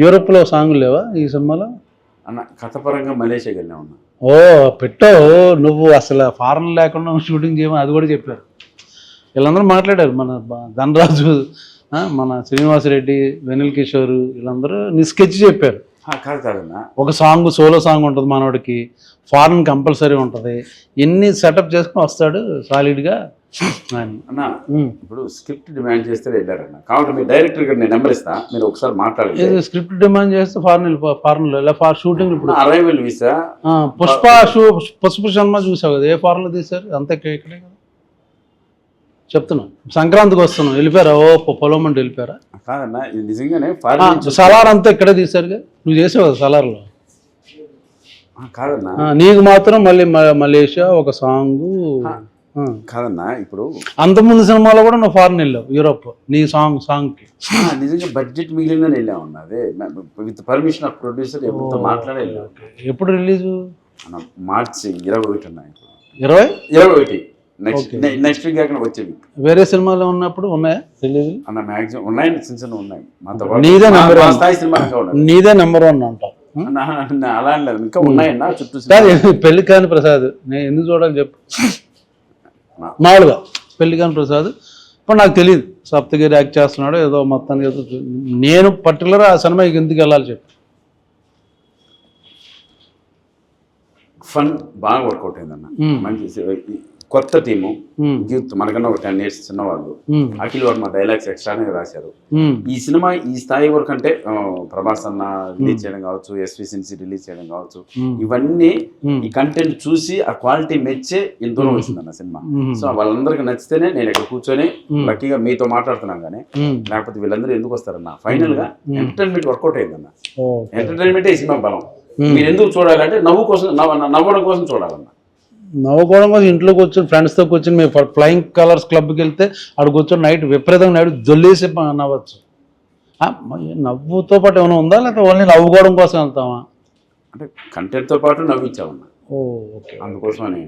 యూరోప్లో సాంగ్లు లేవా ఈ సినిమాలో? అన్న కథపరంగా మలేషియాకి వెళ్ళినా ఉన్నా. ఓ పెట్టావు. నువ్వు అసలు ఫారెన్ లేకుండా షూటింగ్ చేయమని అది కూడా చెప్పారు. వీళ్ళందరూ మాట్లాడారు. మన ధనరాజు మన శ్రీనివాసరెడ్డి వెనిల్ కిషోర్ వీళ్ళందరూ నీ స్కెచ్ చెప్పారు. కాదన్న ఒక సాంగ్ సోలో సాంగ్ ఉంటుంది మనోడికి. ఫారెన్ కంపల్సరీ ఉంటుంది. ఎన్ని సెటప్ చేసుకుని వస్తాడు సాలిడ్గా అని. అన్న. ఇప్పుడు స్క్రిప్ట్ డిమాండ్ చేస్తే వెళ్ళారన్న కాబట్టి మీ డైరెక్టర్ గారు నేను నెంబర్ ఇస్తా. మీరు ఒకసారి మాట్లాడండి. స్క్రిప్ట్ డిమాండ్ చేస్తే ఫారెన్ వెళ్ళిపో ఫారెన్లో ఇలా ఫార్ షూటింగ్ ఇప్పుడు. అరైవల్ వీసా పుష్ప షూ పుష్ప శర్మ చూసావు కదా? ఏ ఫారెన్లో తీశారు? అంతే ఇక్కడే కదా? చెప్తున్నా సంక్రాంతికి వస్తున్నాం. వెళ్ళిపోయారా? ఓ పొలం అంటే వెళ్ళిపోయారా? కాదన్న ఇది నిజంగానే ఆ, ఫారిన్ నుంచి సలార్ అంతా ఇక్కడే తీశారుగా? నువ్వు చేసావు కదా సలార్లో? ఆ, కాదన్న. నీకు మాత్రం మళ్ళీ మ- మలేషియా ఒక సాంగ్. కాదన్న ఇప్పుడు అంతకుముందు సినిమాలో కూడా నువ్వు ఫారెన్ వెళ్ళావు యూరోప్. నీ సాంగ్ సాంగ్కి. ఆ, నిజంగా బడ్జెట్ మిగిలిందని వెళ్ళామన్న అదే. విత్ పర్మిషన్ ఆఫ్ ప్రొడ్యూసర్ ఎవరితో మాట్లాడే ఎప్పుడు రిలీజు? అన్న మార్చి ఇరవై ఒకటి ఉన్నాయి ఇరవై? ఇరవై ఒకటి. నెక్స్ట్ నెక్స్ట్ వీక్ కాకుండా వచ్చే వీక్. వేరే సినిమాలో ఉన్నప్పుడు ఉన్నాయా రిలీజ్ అన్న మ్యాక్సిమం ఉన్నాయండి చిన్న చిన్న ఉన్నాయి. మాతో నీదే మా one. స్థాయి సినిమా ఉన్నాయి నీదే నెంబర్ వన్ అన్న, అలా లేదు. ఇంకా ఉన్నాయన్న చుట్టూ. పెళ్ళి కాని ప్రసాద్. నేను ఎందుకు చూడాలి చెప్పు. మామూలుగా పెళ్ళి కాని ప్రసాద్. ఇప్పుడు నాకు తెలియదు సప్తగిరి యాక్ట్ చేస్తున్నాడు ఏదో మొత్తానికి ఏదో నేను పర్టికులర్ ఆ సినిమాకి ఎందుకు వెళ్ళాలి చెప్పు. ఫన్ బాగా వర్కౌట్ అయిందన్న. మంచి కొత్త టీము. యూత్ మనకన్నా ఒక టెన్ ఇయర్స్ చిన్నవాళ్ళు. అఖిల్ వర్మ డైలాగ్స్ ఎక్స్ట్రానే రాశారు. ఈ సినిమా ఈ స్థాయి వరకు అంటే ప్రభాస్ అన్న రిలీజ్ చేయడం కావచ్చు ఎస్వి సిన్సి రిలీజ్ చేయడం కావచ్చు. ఇవన్నీ. ఈ కంటెంట్ చూసి ఆ క్వాలిటీ మెచ్చే ఇంత దూరం వచ్చిందన్న సినిమా. సో వాళ్ళందరికీ నచ్చితేనే నేను ఇక్కడ కూర్చొని. లక్కీగా మీతో మాట్లాడుతున్నాం కానీ. లేకపోతే వీళ్ళందరూ ఎందుకు వస్తారన్న ఫైనల్గా ఎంటర్టైన్మెంట్ వర్కౌట్ అయిందన్న. ఎంటర్టైన్మెంటే ఈ సినిమా బలం. మీరు ఎందుకు చూడాలంటే నవ్వు కోసం నవ్వ- నవ్వడం కోసం చూడాలన్న నవ్వుకోవడం కోసం ఇంట్లో కూర్చొని ఫ్రెండ్స్తో కూర్చొని మేము ఫ్లయింగ్ కలర్స్ క్లబ్కి వెళ్తే అక్కడ కూర్చొని నైట్ విపరీతంగా నైట్ జొల్లేసి నవ్వచ్చు. నవ్వుతో పాటు ఏమైనా ఉందా? లేకపోతే ఓన్లీ నవ్వుకోవడం కోసం వెళ్తామా అంటే కంటెంట్తో పాటు నవ్వించామన్న ఓ ఓకే. అందుకోసమని.